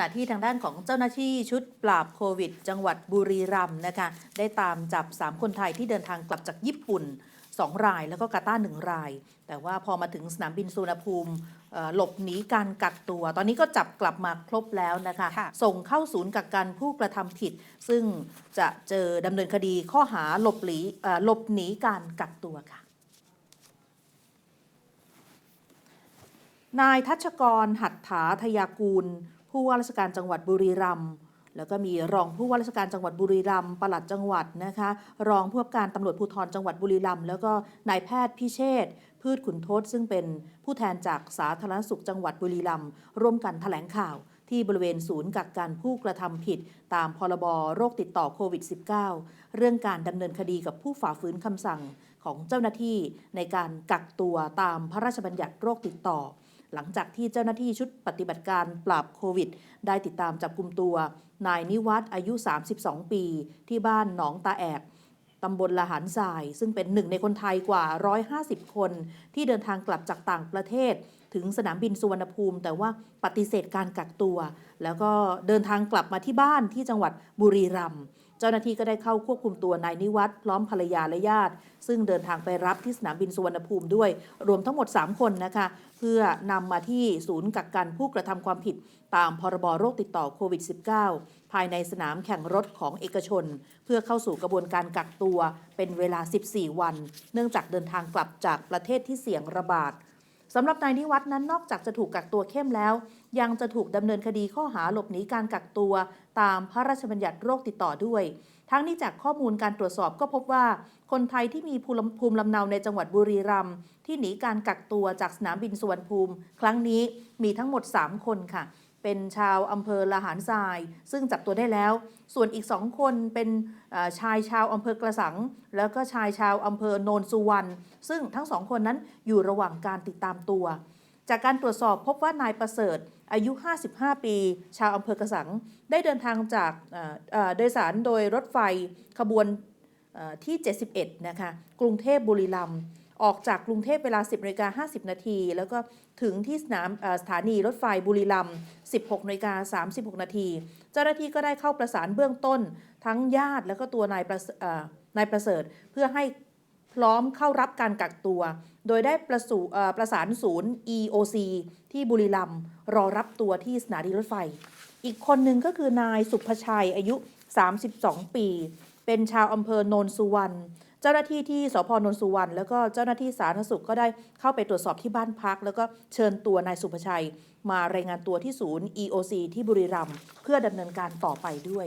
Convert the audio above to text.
ขณะที่ทางด้านของเจ้าหน้าที่ชุดปราบโควิด จังหวัดบุรีรัมย์นะคะ ได้ตามจับ 3 คนไทยที่เดินทางกลับจากญี่ปุ่น 2 รายแล้วก็กาตาร์หนึ่งราย แต่ว่าพอมาถึงสนามบินสุวรรณภูมิเอ่อหลบหนีการกักตัว ตอนนี้ก็จับกลับมาครบแล้วนะคะค่ะส่งเข้าศูนย์กักกันผู้กระทำผิด ซึ่งจะเจอดำเนินคดีข้อหาหลบหลีเอ่อหลบหนีการกักตัวค่ะนายทัชกรหัตถาทยากูล ผู้ว่าราชการจังหวัดบุรีรัมย์แล้วก็มีรองผู้ว่าราชการจังหวัดบุรีรัมย์ปลัดจังหวัดนะคะ รองผู้ว่าการตำรวจภูธรจังหวัดบุรีรัมย์แล้วก็นายแพทย์พิเชษฐ์พืชขุนทศซึ่งเป็นผู้แทนจากสาธารณสุขจังหวัดบุรีรัมย์ร่วมกันแถลงข่าวที่บริเวณศูนย์กักกันผู้กระทำผิด ตามพรบโรคติดต่อโควิด -19 เรื่องการดำเนินคดีกับผู้ฝ่าฝืนคำสั่งของเจ้าหน้าที่ในการกักตัวตามพระราชบัญญัติโรคติดต่อ หลังจากที่เจ้าหน้าที่ชุดปฏิบัติการปราบโควิด ได้ติดตามจับกลุ่มตัว นายนิวัฒน์อายุ 32 ปี ที่บ้านหนองตาแอกตำบลละหารทราย ซึ่งเป็นหนึ่งในคนไทยกว่า 150 คน ที่เดินทางกลับจากต่างประเทศ ถึงสนามบินสุวรรณภูมิ แต่ว่าปฏิเสธการกักตัว แล้วก็เดินทางกลับมาที่บ้านที่จังหวัดบุรีรัมย์ เจ้าหน้าที่ก็ได้เข้าควบคุมตัวนายนิวัฒน์พร้อมภรรยาและญาติ ซึ่งเดินทางไปรับที่สนามบินสุวรรณภูมิด้วย รวมทั้งหมด 3 คนนะคะ เพื่อนำมาที่ศูนย์กักกันผู้กระทำความผิดตามพรบโรคติดต่อโควิด -19 ภายในสนามแข่งรถของเอกชน เพื่อเข้าสู่กระบวนการกักตัวเป็นเวลา 14 วัน เนื่องจากเดินทางกลับจากประเทศที่เสี่ยงระบาด สำหรับนายนิวัฒน์นั้นนอกจากจะถูกกักตัวเข้มแล้ว ยังจะถูกดำเนินคดีข้อหาหลบหนีการกักตัว ตามพระราชบัญญัติโรคติดต่อด้วย ทั้งนี้จากข้อมูลการตรวจสอบก็พบว่า คนไทยที่มีภูมิลำเนาในจังหวัดบุรีรัมย์ที่หนีการกักตัวจากสนามบินสุวรรณภูมิ ครั้งนี้มีทั้งหมด 3 คนค่ะ เป็นชาวอำเภอละหารทราย ซึ่งจับตัวได้แล้ว ส่วนอีกสองคนเป็นชายชาวอำเภอกระสัง แล้วก็ชายชาวอำเภอโนนสุวรรณซึ่งทั้งสองคนนั้นอยู่ระหว่างการติดตามตัว จากการตรวจสอบพบว่านายประเสริฐอายุ 55 ปี ชาวอำเภอกระสัง ได้เดินทางจากโดยสารโดยรถไฟขบวนเอ่อที่ 71 นะคะ กรุงเทพบุรีรัมย์ ออกจากกรุงเทพเวลา 10นาฬิกา50 นาที แล้วก็ถึงที่สนามสถานีรถไฟบุรีรัมย์16นาฬิกา36 นาที เจ้าหน้าที่ก็ได้เข้าประสานเบื้องต้น ทั้งญาติแล้วก็ตัวนายประนายประเสริฐ เพื่อให้พร้อมเข้ารับการกักตัว โดยได้ประสูประสานศูนย์ EOC ที่บุรีรัมย์รอรับตัวที่สถานีรถไฟ อีกคนหนึ่งก็คือนายสุภชัยอายุ 32 ปี เป็นชาวอำเภอโนนสุวรรณ เจ้าหน้าที่ที่สพนนสุวรรณแล้วก็เจ้าหน้าที่สาธารณสุขก็ได้เข้าไปตรวจสอบที่บ้านพัก แล้วก็เชิญตัวนายสุภชัย มารายงานตัวที่ศูนย์ EOC ที่บุรีรัมย์เพื่อดำเนินการต่อไปด้วย